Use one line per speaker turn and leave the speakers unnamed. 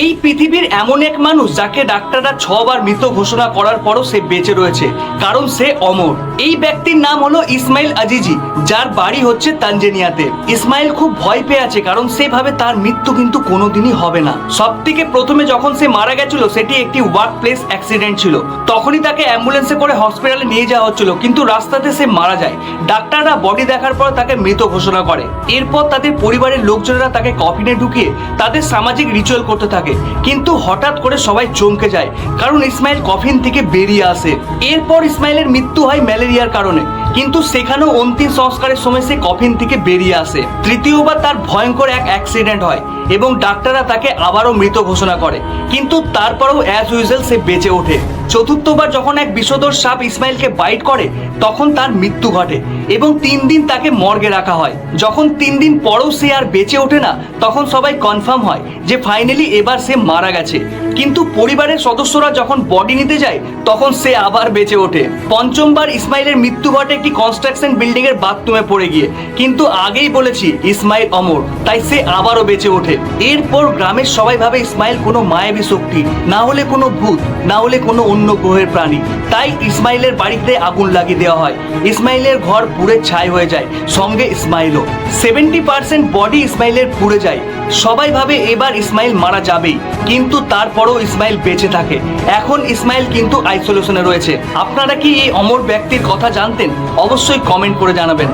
এই পৃথিবীর এমন এক মানুষ যাকে ডাক্তাররা ছবার মৃত ঘোষণা করার পরও সে বেঁচে রয়েছে, কারণ সে অমর। এই ব্যক্তির নাম হলো ইসমাইল আজিজি, যার বাড়ি হচ্ছে তানজেনিয়াতে। ইসমাইল খুব ভয় পেয়ে আছে, কারণ সে ভাবে তার মৃত্যু কিন্তু কোনোদিনই হবে না। সব থেকে প্রথমে যখন সে মারা গেছিল, সেটি একটি ওয়ার্ক প্লেস অ্যাক্সিডেন্ট ছিল। তখনই তাকে অ্যাম্বুলেন্সে করে হসপিটালে নিয়ে যাওয়া হচ্ছিল, কিন্তু রাস্তাতে সে মারা যায়। ডাক্তাররা বডি দেখার পর তাকে মৃত ঘোষণা করে। এরপর তাদের পরিবারের লোকজনেরা তাকে কফিনে ঢুকিয়ে তাদের সামাজিক রিচুয়াল করতে থাকে কিন্তু হঠাৎ করে সবাই চমকে যায়, কারণ ইসমাইল কফিন থেকে বেরিয়ে আসে। এরপর ইসমাইলের মৃত্যু হয় ম্যালেরিয়ার কারণে। কিন্তু সেখানেও অন্তিম সংস্কারের সময় সে কফিন থেকে বেরিয়ে আসে। তৃতীয়বার তার ভয়ঙ্কর এক অ্যাক্সিডেন্ট হয়। এবং ডাক্তাররা তাকে আবারও মৃত ঘোষণা করে। কিন্তু তারপরেও অ্যাজ ইউজুয়াল সে বেঁচে ওঠে। চতুর্থবার যখন এক বিষধর সাপ ইসমাইলকে বাইট করে, তখন তার মৃত্যু ঘটে এবং তিন দিন তাকে মর্গে রাখা হয়। যখন তিন দিন পরেও সে আর বেঁচে ওঠে না, তখন সবাই কনফার্ম হয় যে ফাইনালি এবার সে মারা গেছে। কিন্তু পরিবারের সদস্যরা যখন বডি নিতে যায়, তখন সে আবার বেঁচে ওঠে। পঞ্চমবার ইসমাইলের মৃত্যু ঘটে একটি কনস্ট্রাকশন বিল্ডিং এর বাথরুমে পড়ে গিয়ে। কিন্তু আগেই বলেছি, ইসমাইল অমর, তাই সে আবারও বেঁচে ওঠে। এরপর গ্রামের সবাই ভাবে ইসমাইল কোনো মায়াবী শক্তি, না হলে কোনো ভূত, না হলে কোনো অন্য গ্রহের প্রাণী। তাই ইসমাইলের বাড়িতে আগুন লাগিয়ে দেওয়া হয়। ইসমাইলের ঘর পুড়ে ছাই হয়ে যায়। সঙ্গে ইসমাইলও। সেভেন্টি পার্সেন্ট বডি ইসমাইলের পুড়ে যায়। সবাই ভাবে এবার ইসমাইল মারা যাবেই। কিন্তু তারপরও ইসমাইল বেঁচে থাকে। এখন ইসমাইল কিন্তু আইসোলেশনে রয়েছে। আপনারা কি এই অমর ব্যক্তির কথা জানতেন? অবশ্যই কমেন্ট করে জানাবেন।